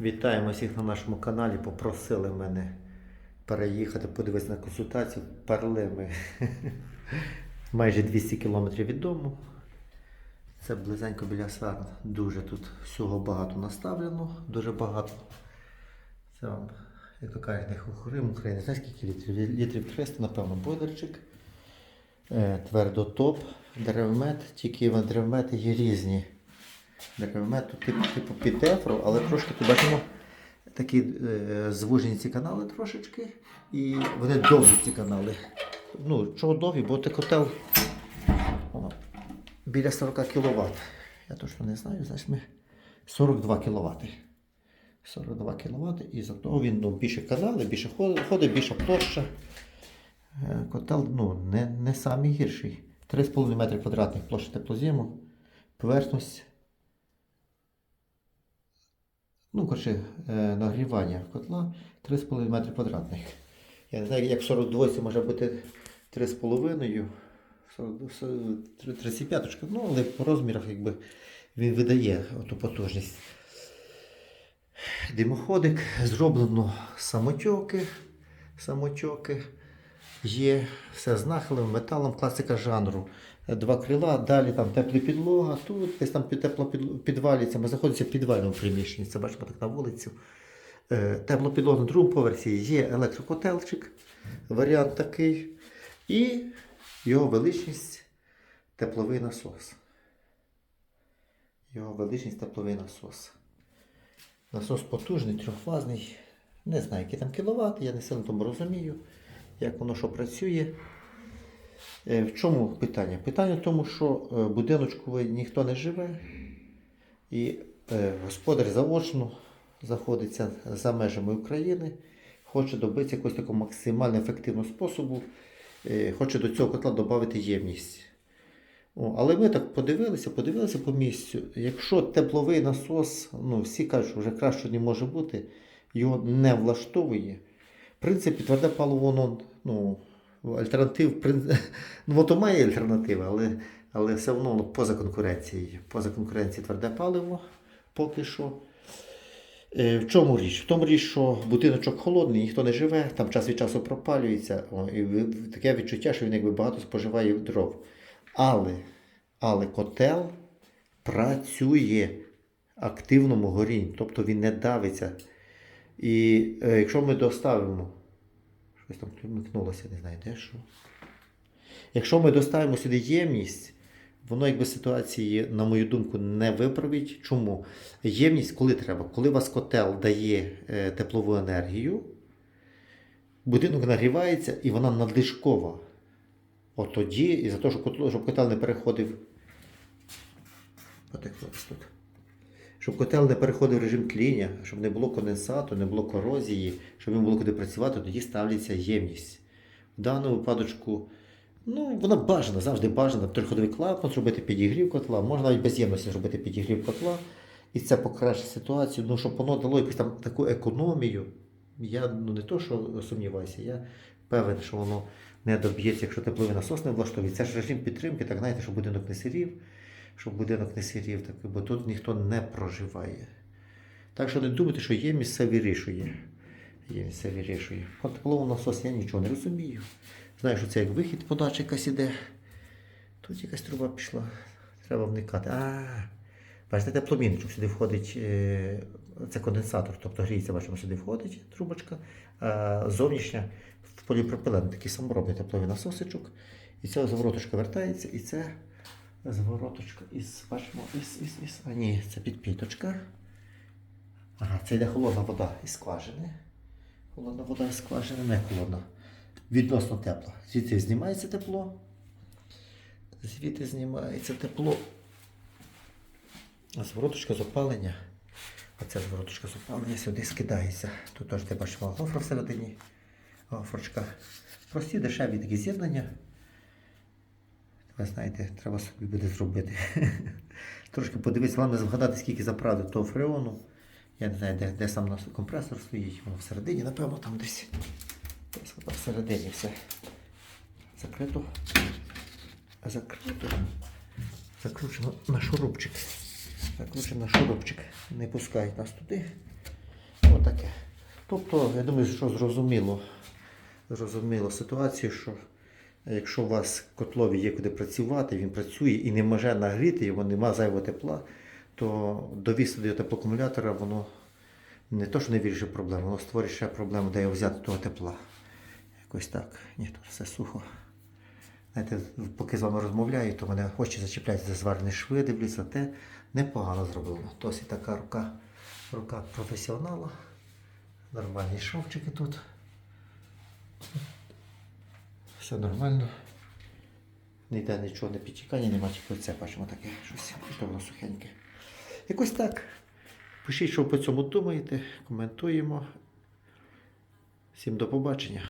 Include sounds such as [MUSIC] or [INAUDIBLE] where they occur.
Вітаємо всіх на нашому каналі. Попросили мене переїхати, подивитися на консультацію. Перли ми [LAUGHS] майже 200 кілометрів від дому. Це близенько біля Сарн. Дуже тут всього багато наставлено, дуже багато. Це вам, як то кажуть, не хухрим України. Знаєте, скільки літрів? Літрів 300, напевно, бойлерчик. Е, Твердотоп, деревмет, тільки в деревмети є різні. Деревмет тут типу, типу під ефро, але трошки тут бачимо такі е, звужені ці канали трошечки. І вони довгі ці канали. Ну, чого довгі, бо ти котел о, біля 40 кВт. Я точно не знаю, значить ми 42 кВт. 42 кВт і за того він ну, більше канали, більше ходить, ходить більша площа. Е, Котел ну, не, не самий гірший. 3,5 метри квадратних площа теплозіму. Поверхність. Ну, коротше, е, нагрівання котла 3,5 метри квадратних. Я не знаю, як в 42 може бути 3,5. 35, ну, але по розмірах якби він видає оту потужність. Димоходик зроблено самотьоки. Самотьоки. Є все з металом, класика жанру. Два крила, далі там тепла підлога, тут десь там тепло під- підвалі. Це ми знаходимося в підвальному приміщенні. Це бачимо так на вулицю. Е, Тепло підлога на другому поверсі є електрокотелчик, варіант такий. І його величність тепловий насос. Його величність тепловий насос. Насос потужний, трьохфазний. Не знаю, які там кіловат, я не сильно тому розумію, як воно що працює. Е, В чому питання? Питання в тому, що е, будиночку ніхто не живе, і е, господар заочно знаходиться за межами України, хоче добитися якогось такого максимально ефективного способу, хоче до цього котла додати ємність. Але ми так подивилися, подивилися по місцю. Якщо тепловий насос, ну всі кажуть, що вже краще не може бути, його не влаштовує. В принципі, тверде паливо, воно, ну, альтернатив, [LAUGHS] ну, воно має альтернативи, але, але все одно воно поза конкуренцією. Поза конкуренцією тверде паливо поки що. Е, В чому річ? В тому річ, що будиночок холодний, ніхто не живе, там час від часу пропалюється, о, і таке відчуття, що він якби багато споживає дров. Але, але котел працює активному горінні, тобто він не давиться. І е, якщо ми доставимо, щось там вмикнулося, не знаю, де що. Якщо ми доставимо сюди ємність, воно якби ситуації, на мою думку, не виправить. Чому? Ємність, коли треба, коли у вас котел дає е, теплову енергію, будинок нагрівається і вона надлишкова. От тоді, і за те, щоб котел не переходив. Потекло ось тут. Щоб котел не переходив в режим тління, щоб не було конденсату, не було корозії, щоб йому було куди працювати, тоді ставляться ємність. В даному випадку, ну, вона бажана, завжди бажана. Трьохходовий клапан зробити підігрів котла, можна навіть без ємності зробити підігрів котла. І це покращить ситуацію. Ну, щоб воно дало якусь там таку економію. Я ну, не то, що сумніваюся, я певен, що воно не доб'ється, якщо тепловий насос не влаштовує. Це ж режим підтримки, так знаєте, щоб будинок не сирів, щоб будинок не сирів, так, бо тут ніхто не проживає. Так що не думайте, що ємність все вирішує. Ємність все вирішує. По тепловому насосу я нічого не розумію. Знаю, що це як вихід подача якась іде. Тут якась труба пішла. Треба вникати. А, бачите, тепломінчик сюди входить. е, Це конденсатор, тобто гріється, бачимо, сюди входить трубочка. А зовнішня в поліпропилен такий саморобний тепловий насосичок. І ця звороточка вертається, і це звороточка із, бачимо, із, із, із. А ні, це підпіточка. Ага, це йде холодна вода із скважини. Холодна вода із скважини, не холодна. Відносно тепла. Звідти знімається тепло. Звідти знімається тепло. Звороточка з опалення. Оця звороточка з опалення сюди скидається. Тут теж ти бачимо гофра всередині. Гофрочка. Прості дешеві такі з'єднання. Ви знаєте, треба собі буде зробити. [LAUGHS] Трошки подивитися, головне згадати, скільки заправди того фреону. Я не знаю, де, де сам наш компресор стоїть. Воно всередині, напевно, там десь. Десь воно всередині все. Закрито. Закрито. Закручено на шурупчик. Закручено на шурупчик. Не пускають нас туди. Отаке. Тобто, я думаю, що зрозуміло, зрозуміло ситуацію, що якщо у вас котлові є куди працювати, він працює і не може нагріти, його нема зайвого тепла, то довісти до теплоакумулятора воно не то, що не вирішить проблему, воно створить ще проблему, де його взяти того тепла. Якось так. Ні, тут все сухо. Знаєте, поки з вами розмовляю, то мене очі зачіпляють за зварені шви, дивлюся, те непогано зроблено. Досить така рука, рука професіонала. Нормальні шовчики тут. Все нормально. Ніде нічого не підтікання, нема тільки це бачимо таке щось. що воно сухеньке. Якось так. Пишіть, що ви по цьому думаєте, коментуємо. Всім до побачення.